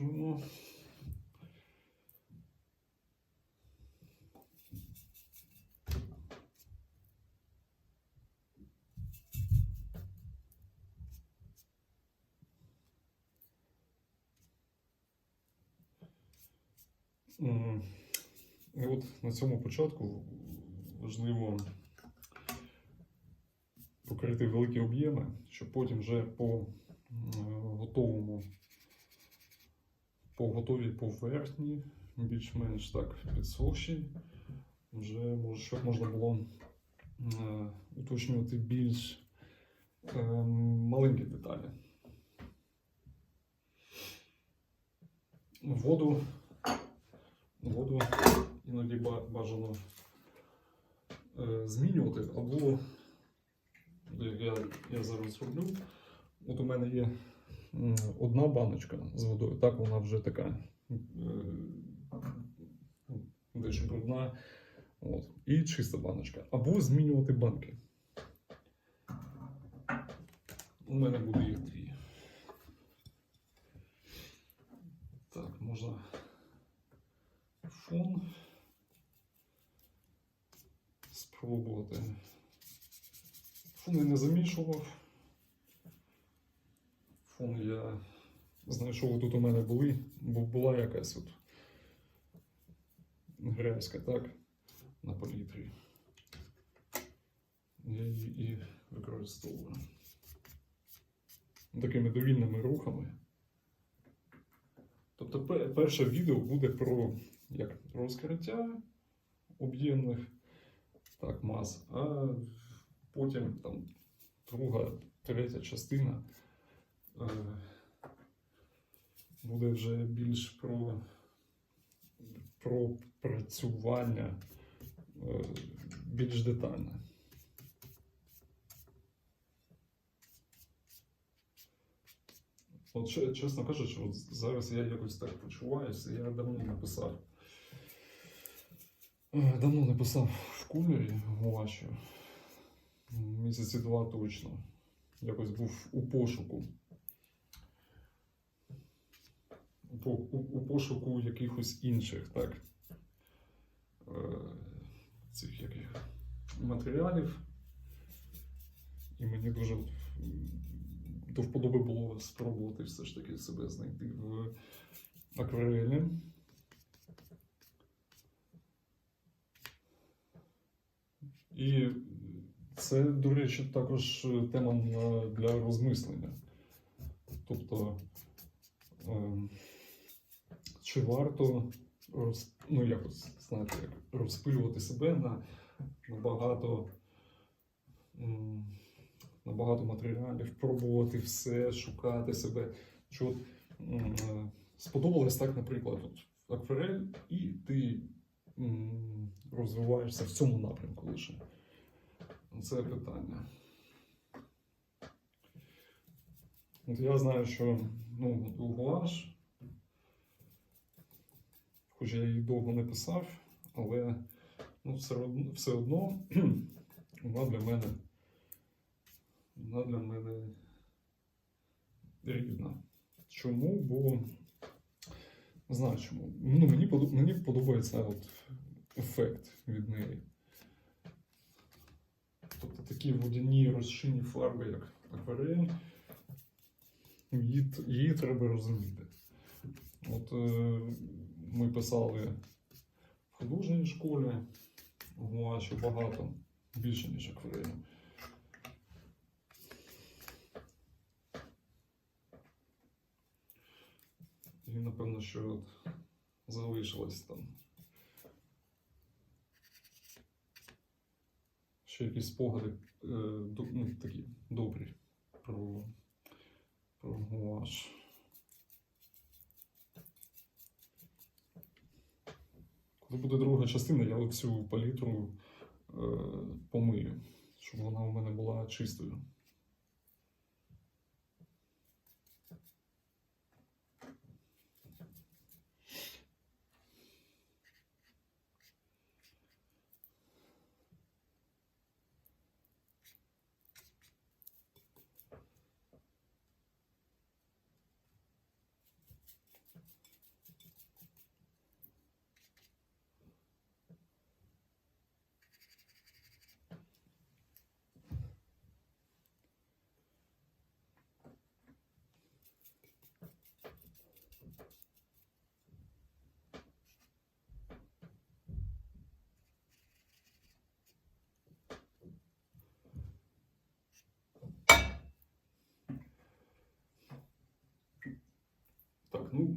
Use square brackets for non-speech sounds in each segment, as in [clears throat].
Закручуємо. І от на цьому початку важливо покрити великі об'єми, щоб потім вже по готовому, по готовій поверхні, більш-менш так підсохшій, вже може, щоб можна було е, уточнювати більш е, маленькі деталі. Воду, воду іноді бажано е, змінювати або я, я зараз роблю. От у мене є одна баночка з водою, так вона вже така е, дещо брудна. От, і чиста баночка. Або змінювати банки. У мене буде їх дві. Так, можна фон спробувати. Фон я не замішував. Я знайшов тут у мене були, бо була якась от грязька, так, на палітрі. Я її і використовую. Такими довільними рухами. Тобто перше відео буде про як розкриття об'ємних так, мас, а потім там друга, третя частина буде вже більш про, про працювання е, більш детальне. От чесно кажучи, от зараз я якось так почуваюся, я давно не писав. Е, Давно не писав в кулері гуашю. Місяці два точно. Якось був у пошуку. У, у, пошуку якихось інших, так. Е, цих яких матеріалів. І мені дуже до вподоби було спробувати все ж таки себе знайти в акварелі. І це, до речі, також тема для розмислення. Тобто, ем, чи варто роз, ну, якось, знаєте, розпилювати себе на, на багато, на багато матеріалів, пробувати все, шукати себе. Що от, е, сподобалось так, наприклад, от, акварель, і ти м, розвиваєшся в цьому напрямку лише. Це питання. От я знаю, що ну, гуаш, хоч я її довго не писав, але ну, все одно, все одно [clears throat] вона для мене вона для мене рідна. Чому? Бо не знаю чому. Ну, мені, мені подобається от ефект від неї. Тобто такі водяні розчинні фарби, як акварель, її, її треба розуміти. От е, ми писали в художній школі гуаші багато, більше, ніж акварелю. І напевно, що от залишилось там. Ще якісь спогади е, ну, такі добрі про, про гуаш. Коли буде друга частина, я оцю палітру е, помию, щоб вона у мене була чистою.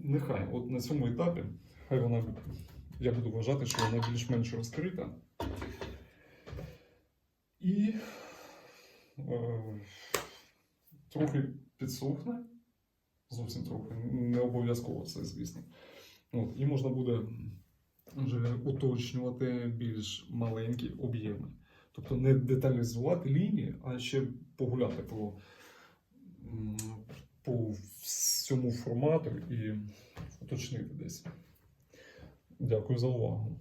Нехай, от на цьому етапі, хай вона, я буду вважати, що вона більш-менш розкрита. І е, трохи підсохне, зовсім трохи, не обов'язково це, звісно. От, і можна буде вже уточнювати більш маленькі об'єми. Тобто не деталізувати лінії, а ще погуляти по, по всьому формату і уточнити десь. Дякую за увагу.